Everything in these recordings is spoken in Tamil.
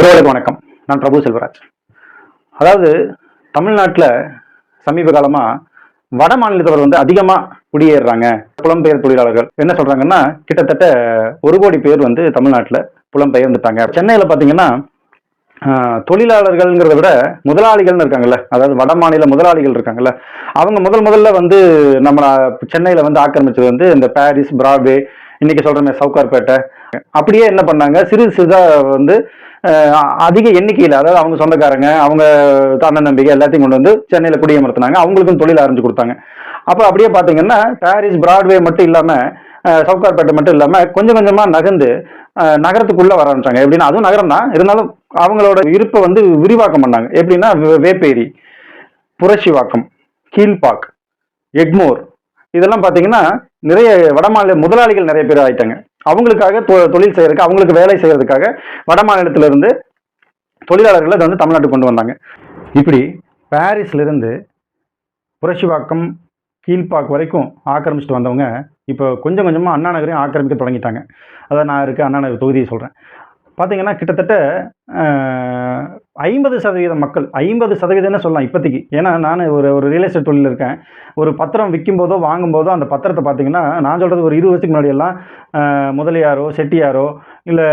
உறவுகளுக்கு வணக்கம். நான் பிரபு செல்வராஜ். அதாவது தமிழ்நாட்டில் சமீப காலமாக வட மாநிலத்தவர் வந்து அதிகமாக குடியேறுறாங்க. புலம்பெயர் தொழிலாளர்கள். என்ன சொல்கிறாங்கன்னா கிட்டத்தட்ட ஒரு கோடி பேர் வந்து தமிழ்நாட்டில் புலம்பெயர்ந்துட்டாங்க சென்னையில் பார்த்தீங்கன்னா தொழிலாளர்கள்ங்கிறத விட முதலாளிகள்னு இருக்காங்கல்ல அதாவது வட மாநில முதலாளிகள் இருக்காங்கல்ல அவங்க முதல் முதல்ல வந்து நம்ம சென்னையில் வந்து ஆக்கிரமிச்சது வந்து இந்த பாரிஸ் பிராட்வே இன்னைக்கு சொல்கிறமே சவுகார்பேட்டை. அப்படியே என்ன பண்ணாங்க? சிறு சிறுதாக வந்து அதிக எண்ணிக்கையில் அதாவது அவங்க சொந்தக்காரங்க அவங்க தன்ன நம்பிக்கை எல்லாத்தையும் கொண்டு வந்து சென்னையில் குடியமர்த்தினாங்க. அவங்களுக்கும் தொழில் ஆரம்பிச்சு கொடுத்தாங்க. அப்போ அப்படியே பார்த்தீங்கன்னா பாரிஸ் பிராட்வே மட்டும் இல்லாமல் சவுகார்பேட்டை மட்டும் இல்லாமல் கொஞ்சம் கொஞ்சமாக நகர்ந்து நகரத்துக்குள்ளே வர ஆரம்பிச்சாங்க. எப்படின்னா அதுவும் நகரம் தான். இருந்தாலும் அவங்களோட இருப்பை வந்து விரிவாக்கம் பண்ணாங்க. எப்படின்னா வேப்பேரி புரட்சிவாக்கம் கீழ்பாக் எக்மோர் இதெல்லாம் பார்த்தீங்கன்னா நிறைய வடமாநில முதலாளிகள் நிறைய பேர் ஆயிட்டாங்க. அவங்களுக்காக தொ- தொழில் செய்யறதுக்கு அவங்களுக்கு வேலை செய்யறதுக்காக வட மாநிலத்திலிருந்து தொழிலாளர்களை இதை வந்து தமிழ்நாட்டுக்கு கொண்டு வந்தாங்க. இப்படி பாரிஸ்லேருந்து புரட்சிவாக்கம் கீழ்பாக் வரைக்கும் ஆக்கிரமிச்சிட்டு வந்தவங்க இப்போ கொஞ்சம் கொஞ்சமாக அண்ணா நகரையும் ஆக்கிரமிக்க தொடங்கிட்டாங்க. அதான் நான் இருக்க அண்ணா நகர் தொகுதியை சொல்கிறேன் பார்த்தீங்கன்னா கிட்டத்தட்ட ஐம்பது சதவீத மக்கள் ஐம்பது சதவீதம்னு சொல்லலாம் இப்போதைக்கு. ஏன்னா நான் ஒரு ஒரு ரியல் எஸ்டேட் தொழில் இருக்கேன். ஒரு பத்திரம் விற்கும் போதோ வாங்கும் போதோ அந்த பத்திரத்தை பார்த்தீங்கன்னா நான் சொல்கிறது ஒரு இருபது வருஷத்துக்கு முன்னாடியெல்லாம் முதலியாரோ செட்டியாரோ இல்லை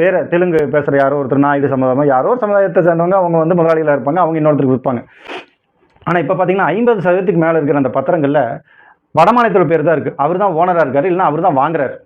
வேறு தெலுங்கு பேசுகிற யாரோ ஒருத்தர் நாயுடு சமுதாயமோ யாரோ ஒரு சமுதாயத்தை சேர்ந்தவங்க அவங்க வந்து முதலாளிகளாக இருப்பாங்க அவங்க இன்னொருத்தருக்கு விற்பாங்க. ஆனால் இப்போ பார்த்தீங்கன்னா ஐம்பது சதவீதத்துக்கு மேலே இருக்கிற அந்த பத்திரங்களில் வடமாநிலத்தோட பேர் தான் இருக்குது அவர் தான் ஓனராக இருக்கார் இல்லைனா அவர் தான் வாங்குறாரு.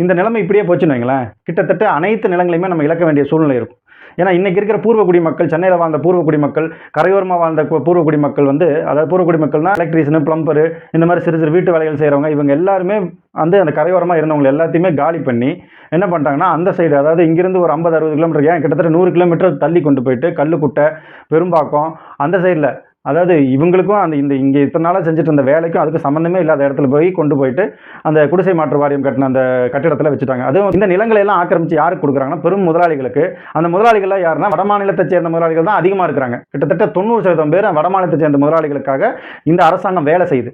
இந்த நிலைமை இப்படியே போச்சுன்னு வைங்களேன். கிட்டத்தட்ட அனைத்து நிலங்களையுமே நம்ம இழக்க வேண்டிய சூழ்நிலை இருக்கும். ஏன்னா இன்றைக்கி இருக்கிற பூர்வக்குடி மக்கள் சென்னையில் வாழ்ந்த பூர்வக்குடி மக்கள் கரையோரமாக வாழ்ந்த கு- பூர்வக்குடி மக்கள் வந்து அதாவது பூர்வக்குடி மக்கள்னா எலக்ட்ரீஷியனு ப்ளம்பரு இந்த மாதிரி சிறு சிறு வீட்டு வேலைகள் செய்கிறவங்க இவங்க எல்லாருமே வந்து அந்த கரையோரமாக இருந்தவங்க எல்லாத்தையுமே காலி பண்ணி என்ன பண்ணிட்டாங்கன்னா அந்த சைடு அதாவது இங்கிருந்து ஒரு ஐம்பது அறுபது கிலோமீட்டர் ஏன் கிட்டத்தட்ட நூறு கிலோமீட்டர் தள்ளி கொண்டு போயிட்டு கல்லுக்குட்டை பெரும்பாக்கம் அந்த சைடில் அதாவது இவங்களுக்கும் அந்த இந்த இங்கே இத்தனை நாளாக செஞ்சுட்டு இருந்த வேலைக்கும் அதுக்கு சம்மந்தமே இல்லாத இடத்துல போய் கொண்டு போயிட்டு அந்த குடிசை மாற்று வாரியம் கட்டின அந்த கட்டிடத்தில் வச்சுட்டாங்க. அதுவும் இந்த நிலங்களை எல்லாம் ஆக்கிரமிச்சு யாருக்கு கொடுக்குறாங்கன்னா பெரும் முதலாளிகளுக்கு. அந்த முதலாளிகள்லாம் யாருன்னா வடமாநிலத்தை சேர்ந்த முதலாளிகள் தான் அதிகமாக இருக்கிறாங்க. கிட்டத்தட்ட தொண்ணூறு சதவீதம் பேர் வடமாநிலத்தை சேர்ந்த முதலாளிகளுக்காக இந்த அரசாங்கம் வேலை செய்யுது.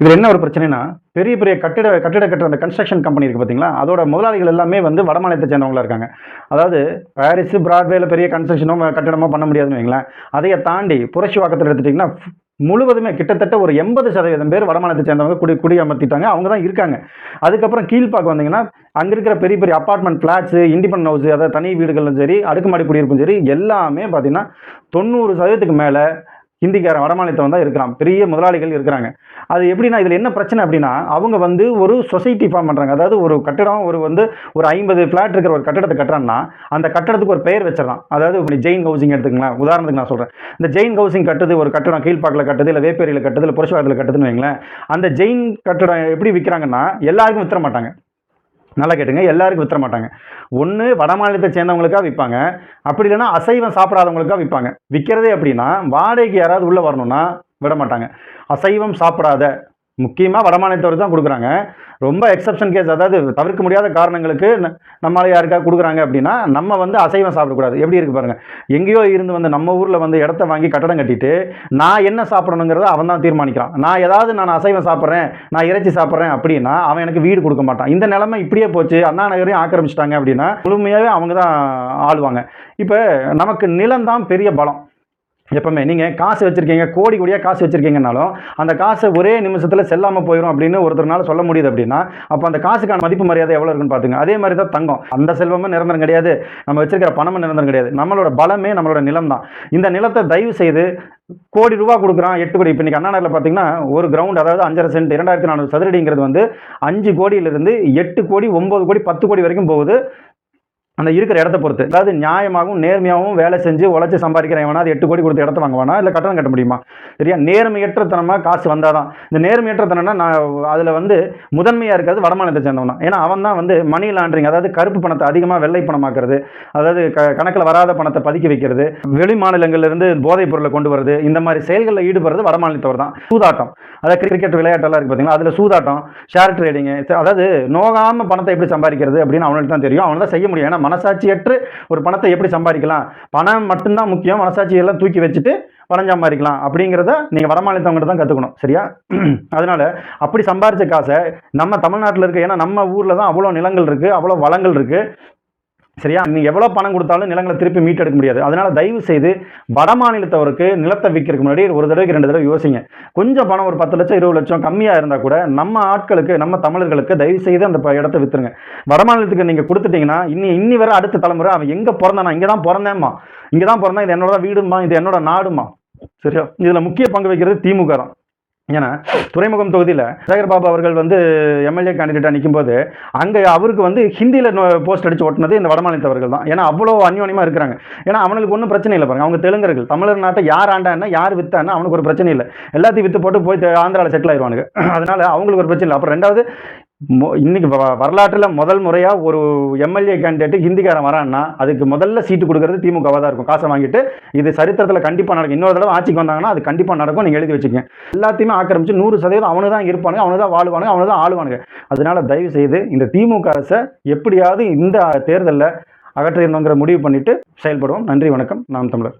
இதில் என்ன ஒரு பிரச்சனைனா பெரிய பெரிய கட்டிட கட்டிட கட்டுற அந்த கன்ஸ்ட்ரக்ஷன் கம்பெனி இருக்குது பார்த்தீங்களா? அதோட முதலாளிகள் எல்லாமே வந்து வடமாநிலத்தை சேர்ந்தவங்களாக இருக்காங்க. அதாவது பாரிஸ் பிராட்வேல பெரிய கன்ஸ்ட்ரக்ஷனோ கட்டிடமோ பண்ண முடியாதுன்னு வைங்களேன். அதையை தாண்டி புரட்சி வாக்கத்தில் எடுத்துட்டிங்கன்னா முழுவதுமே கிட்டத்தட்ட ஒரு எண்பது சதவீதம் பேர் வடமாநிலத்தை சேர்ந்தவங்க குடி குடியமர்த்திட்டாங்க அவங்க தான் இருக்காங்க. அதுக்கப்புறம் கீழ்ப்பாக்கம் வந்தீங்கன்னா அங்கே இருக்கிற பெரிய பெரிய அப்பார்ட்மெண்ட் ஃப்ளாட்ஸு இண்டிபெண்ட் ஹவுஸ் அதாவது தனி வீடுகளும் சரி அடுக்குமாடி குடியிருப்பும் சரி எல்லாமே பார்த்திங்கன்னா தொண்ணூறு சதவீதத்துக்கு மேலே ஹிந்திக்காரன் வடமாநிலத்தவன் தான் இருக்கிறான். பெரிய முதலாளிகள் இருக்கிறாங்க. அது எப்படின்னா இதில் என்ன பிரச்சனை அப்படின்னா அவங்க வந்து ஒரு சொசைட்டி ஃபார்ம் பண்ணுறாங்க அதாவது ஒரு கட்டடம் ஒரு வந்து ஒரு ஐம்பது ஃப்ளாட் இருக்கிற ஒரு கட்டடத்தை கட்டுறான்னா அந்த கட்டடத்துக்கு ஒரு பெயர் வச்சிடறான் அதாவது இப்படி ஜெயின் ஹவுசிங் எடுத்துக்கலாம் உதாரணத்துக்கு நான் சொல்கிறேன் இந்த ஜெயின் ஹவுசிங் கட்டுது ஒரு கட்டடம் கீழ்ப்பாக்கில் கட்டுது இல்லை வேப்பேரியில் கட்டுது இல்லை புரட்சிவாதத்தில் கட்டுதுன்னு வைங்களேன். அந்த ஜெயின் கட்டடம் எப்படி விற்கிறாங்கன்னா எல்லாருக்கும் வித்துற மாட்டாங்க. நல்லா கேட்டுங்க. எல்லாருக்கும் வித்துற மாட்டாங்க. ஒன்று வட மாநிலத்தை சேர்ந்தவங்களுக்காக விற்பாங்க அப்படி இல்லைன்னா அசைவம் சாப்பிடாதவங்களுக்காக விற்பாங்க விற்கிறதே அப்படின்னா வாடகைக்கு யாராவது உள்ளே வரணும்னா விட மாட்டாங்க. அசைவம் சாப்பிடாத முக்கியமாக வடமாநிலத்தவர் தான் கொடுக்குறாங்க. ரொம்ப எக்ஸப்ஷன் கேஸ் அதாவது தவிர்க்க முடியாத காரணங்களுக்கு நம்மளால் நம்மளால கொடுக்குறாங்க அப்படின்னா நம்ம வந்து அசைவம் சாப்பிடக்கூடாது. எப்படி இருக்குது பாருங்கள் எங்கேயோ இருந்து வந்து நம்ம ஊரில் வந்து இடத்த வாங்கி கட்டடம் கட்டிட்டு நான் என்ன சாப்பிடணுங்கிறத அவன் தான் தீர்மானிக்கிறான். நான் ஏதாவது நான் அசைவம் சாப்பிட்றேன் நான் இறைச்சி சாப்பிட்றேன் அப்படின்னா அவன் எனக்கு வீடு கொடுக்க மாட்டான். இந்த நிலைமை இப்படியே போச்சு அண்ணா நகரையும் ஆக்கிரமிச்சிட்டாங்க அப்படின்னா முழுமையாகவே அவங்க தான் ஆளுவாங்க. இப்போ நமக்கு நிலம் தான் பெரிய பலம். எப்பவுமே நீங்கள் காசு வச்சுருக்கீங்க கோடி கோடியாக காசு வச்சுருக்கீங்கனாலும் அந்த காசு ஒரே நிமிஷத்தில் செல்லாமல் போயிடும் அப்படின்னு ஒருத்தர்னால சொல்ல முடியுது அப்படின்னா அப்போ அந்த காசுக்கான மதிப்பு மரியாதை எவ்வளோ இருக்குன்னு பார்த்துங்க அதே மாதிரி தான் தங்கம். அந்த செல்வமும் நிரந்தரம் கிடையாது. நம்ம வச்சிருக்கிற பணமும் நிரந்தரம் கிடையாது. நம்மளோட பலமே நம்மளோட நிலம் தான். இந்த நிலத்தை தயவு செய்து கோடி ரூபா கொடுக்குறான் எட்டு கோடி. இப்போ இன்றைக்கி அண்ணா நகரில் பார்த்தீங்கன்னா ஒரு கிரவுண்ட் அதாவது அஞ்சரை சென்ட் இரண்டாயிரத்தி நானூறு சதுரடிங்கிறது வந்து அஞ்சு கோடியிலிருந்து எட்டு கோடி ஒம்பது கோடி பத்து கோடி வரைக்கும் போகுது. அந்த இருக்கிற இடத்த பொறுத்து. அதாவது நியாயமாகவும் நேர்மையாகவும் வேலை செஞ்சு உழைச்சி சம்பாதிக்கிறவனா அது எட்டு கோடி கொடுத்து இடத்த வாங்குவானா? இல்லை கட்டணம் கட்ட முடியுமா? சரியா? நேர்மையற்றத்தனமாக காசு வந்தால் தான் இந்த நேர்மையற்றத்தனம்னா நான் அதில் வந்து முதன்மையாக இருக்கிறது வடமாநிலத்தை சேர்ந்தவனா ஏன்னா அவன் தான் வந்து மணி லாண்டரிங் அதாவது கருப்பு பணத்தை அதிகமாக வெள்ளை பணமாக்குறது அதாவது க கணக்கில் வராத பணத்தை பதுக்கி வைக்கிறது வெளி மாநிலங்கள்ல இருந்து போதைப் பொருளை கொண்டு வருது இந்த மாதிரி செயல்களில் ஈடுபடுறது வடமாநிலத்தவர் தான். சூதாட்டம். அதாவது கிரிக்கெட் விளையாட்டெல்லாம் இருக்குது பார்த்தீங்களா அதில் சூதாட்டம் ஷேர் ட்ரேடிங்கு அதாவது நோகாமல் பணத்தை எப்படி சம்பாதிக்கிறது அப்படின்னு அவனுக்கு தான் தெரியும். அவனை தான் செய்ய முடியும். ஏன்னா மனசாட்சியற்று ஒரு பணத்தை எப்படி சம்பாதிக்கலாம்? பணம் மட்டும்தான் முக்கியம் மனசாட்சியெல்லாம் தூக்கி வச்சுட்டு பணம் சம்பாதிக்கலாம் அப்படிங்கிறத நீங்கள் வடமாநிலத்தவங்ககிட்ட தான் கற்றுக்கணும் சரியா? அதனால அப்படி சம்பாரித்த காசை நம்ம தமிழ்நாட்டில் இருக்க ஏன்னா நம்ம ஊரில் தான் அவ்வளோ நிலங்கள் இருக்குது அவ்வளோ வளங்கள் இருக்குது சரியா? நீங்கள் எவ்வளோ பணம் கொடுத்தாலும் நிலங்களை திருப்பி மீட்டெடுக்க முடியாது. அதனால் தயவு செய்து வட மாநிலத்தவருக்கு நிலத்தை விற்கிறதுக்கு முன்னாடி ஒரு தடவைக்கு ரெண்டு தடவை யோசிங்க. கொஞ்சம் பணம் ஒரு பத்து லட்சம் இருபது லட்சம் கம்மியாக இருந்தால் கூட நம்ம ஆட்களுக்கு நம்ம தமிழர்களுக்கு தயவு செய்து அந்த ப- இடத்த விற்றுருங்க வட மாநிலத்துக்கு நீங்கள் கொடுத்துட்டீங்கன்னா இன்னி இன்னி வரை அடுத்த தலைமுறை அவன் எங்கே பிறந்தானா? இங்கே தான் பிறந்தேம்மா. இங்கே தான் பிறந்தான் இது என்னோட வீடுமா இது என்னோட நாடுமா சரியா? இதில் முக்கிய பங்கு வைக்கிறது திமுக தான். ஏன்னா துறைமுகம் தொகுதியில் சேகர் பாபு அவர்கள் வந்து எம்எல்ஏ கேண்டிடேட்டாக நிற்கும்போது அங்கே அவருக்கு வந்து ஹிந்தியில் போஸ்ட் அடித்து ஓட்டினது இந்த வடமாநிலத்தவர்கள் தான். ஏன்னா அவ்வளோ அந்யோன்யமாக இருக்கிறாங்க. ஏன்னா அவனுக்கு ஒன்றும் பிரச்சனை இல்லை பாருங்க. அவங்க தெலுங்கர்கள். தமிழர் நாட்டை யார் ஆண்டான்னா யார் வித்தான்னா அவனுக்கு ஒரு பிரச்சனை இல்லை. எல்லாத்தையும் விற்று போட்டு போய் ஆந்திராவில் செட்டில் ஆயிடுவானுங்க அதனால் அவங்களுக்கு ஒரு பிரச்சனை இல்லை. அப்புறம் ரெண்டாவது இன்னைக்கு வ- வரலாற்றில் முதல் முறையாக ஒரு எம்எல்ஏ கேண்டிடேட் ஹிந்திக்காரன் வரான்னா அதுக்கு முதல்ல சீட்டு கொடுக்கறது திமுகவாக தான் இருக்கும். காசை வாங்கிட்டு இது சரித்திரத்தில் கண்டிப்பாக நடக்கும். இன்னொரு தடவை ஆட்சிக்கு வந்தாங்கன்னா அது கண்டிப்பாக நடக்கும். நீங்கள் எழுதி வச்சுக்கங்க. எல்லாத்தையுமே ஆக்கிரமிச்சு நூறு சதவீதம் அவனு தான் இருப்பானுங்க அவனு தான் வாழ்வானுங்க அவனு தான் ஆளுவானுங்க. அதனால தயவு செய்து இந்த திமுக அரசை எப்படியாவது இந்த தேர்தலில் அகற்றிடணுங்கிற முடிவு பண்ணிட்டு செயல்படுவோம். நன்றி வணக்கம். நாம் தமிழர்.